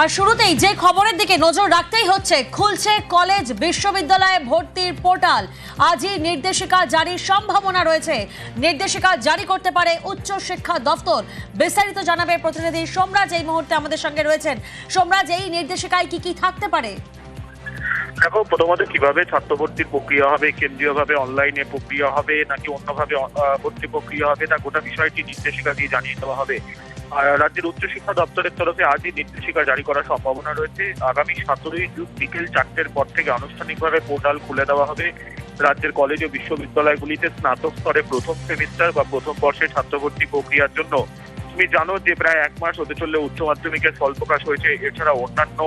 আর শুরুতেই যে খবরের দিকে নজর রাখতেই হচ্ছে, খুলছে কলেজ, বিশ্ববিদ্যালয়ে ভর্তির পোর্টাল। আজই নির্দেশিকা জারির সম্ভাবনা রয়েছে। নির্দেশিকা জারি করতে পারে উচ্চ শিক্ষা দফতর। বিস্তারিত জানাবে প্রতিনিধি সোমরাজ এই মুহূর্তে আমাদের সঙ্গে রয়েছেন। সোমরাজ, এই নির্দেশিকায় কি কি থাকতে পারে? দেখো, প্রথমত কীভাবে ছাত্র ভর্তির প্রক্রিয়া হবে, কেন্দ্রীয়ভাবে অনলাইনে প্রক্রিয়া হবে, নাকি অন্যভাবে ভর্তি প্রক্রিয়া হবে, তা গোটা বিষয়টি নির্দেশিকা দিয়ে জানিয়ে দেওয়া হবে। রাজ্যের উচ্চশিক্ষা দপ্তরের তরফে আজই নির্দেশিকা জারি করার সম্ভাবনা রয়েছে। আগামী সতেরোই জুন বিকেল চারটের পর থেকে আনুষ্ঠানিকভাবে পোর্টাল খুলে দেওয়া হবে। রাজ্যের কলেজ ও বিশ্ববিদ্যালয়গুলিতে স্নাতক স্তরে প্রথম সেমিস্টার বা প্রথম বর্ষে ছাত্র ভর্তি প্রক্রিয়ার জন্য। তুমি জানো যে প্রায় এক মাস হতে চললে উচ্চ মাধ্যমিকের ফল প্রকাশ হয়েছে। এছাড়া অন্যান্য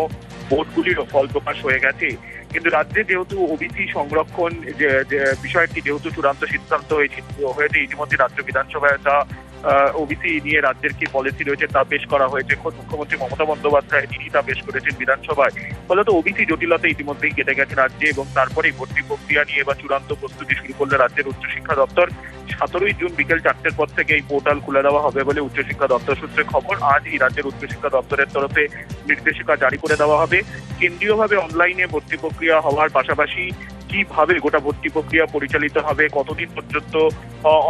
বোর্ডগুলিরও ফল প্রকাশ হয়ে গেছে। কিন্তু রাজ্যে যেহেতু ওবিসি সংরক্ষণ যে বিষয়টি যেহেতু চূড়ান্ত সিদ্ধান্ত হয়েছে, ইতিমধ্যে রাজ্য বিধানসভায় তা ওবিসি নিয়ে রাজ্যের কি পলিসি রয়েছে তা পেশ করা হয়েছে? খোদ মুখ্যমন্ত্রী মমতা বন্দ্যোপাধ্যায় তিনি তা পেশ করেছেন বিধানসভায়। ফলত ওবিসি জটিলতা ইতিমধ্যেই কেটে গেছে রাজ্যে এবং তারপরেই ভর্তি প্রক্রিয়া নিয়ে বা চূড়ান্ত প্রস্তুতি শুরু করলে রাজ্যের উচ্চশিক্ষা দপ্তর সতেরোই জুন বিকেল চারটের পর থেকে এই পোর্টাল খুলে দেওয়া হবে বলে উচ্চশিক্ষা দপ্তর সূত্রে খবর। আজ এই রাজ্যের উচ্চশিক্ষা দপ্তরের তরফে নির্দেশিকা জারি করে দেওয়া হবে। কেন্দ্রীয়ভাবে অনলাইনে ভর্তি প্রক্রিয়া হওয়ার পাশাপাশি কীভাবে গোটা ভর্তি প্রক্রিয়া পরিচালিত হবে কতদিন পর্যন্ত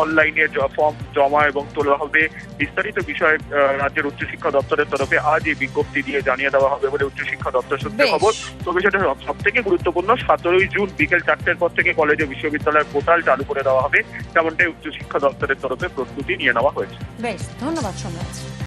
অনলাইনে ফর্ম জমা এবং তোলা হবে বিস্তারিত বিষয়ে রাজ্যের উচ্চশিক্ষা দপ্তরের তরফে আজ এই বিজ্ঞপ্তি দিয়ে জানিয়ে দেওয়া হবে বলে উচ্চশিক্ষা দপ্তর সূত্রে খবর। তবে সেটা সব থেকে গুরুত্বপূর্ণ সতেরোই জুন বিকেল চারটের পর থেকে কলেজ ও বিশ্ববিদ্যালয়ের পোর্টাল চালু করে দেওয়া হবে। তেমনটাই উচ্চশিক্ষা দপ্তরের তরফে প্রস্তুতি নিয়ে নেওয়া হয়েছে। বেশ ধন্যবাদ সোমরাজ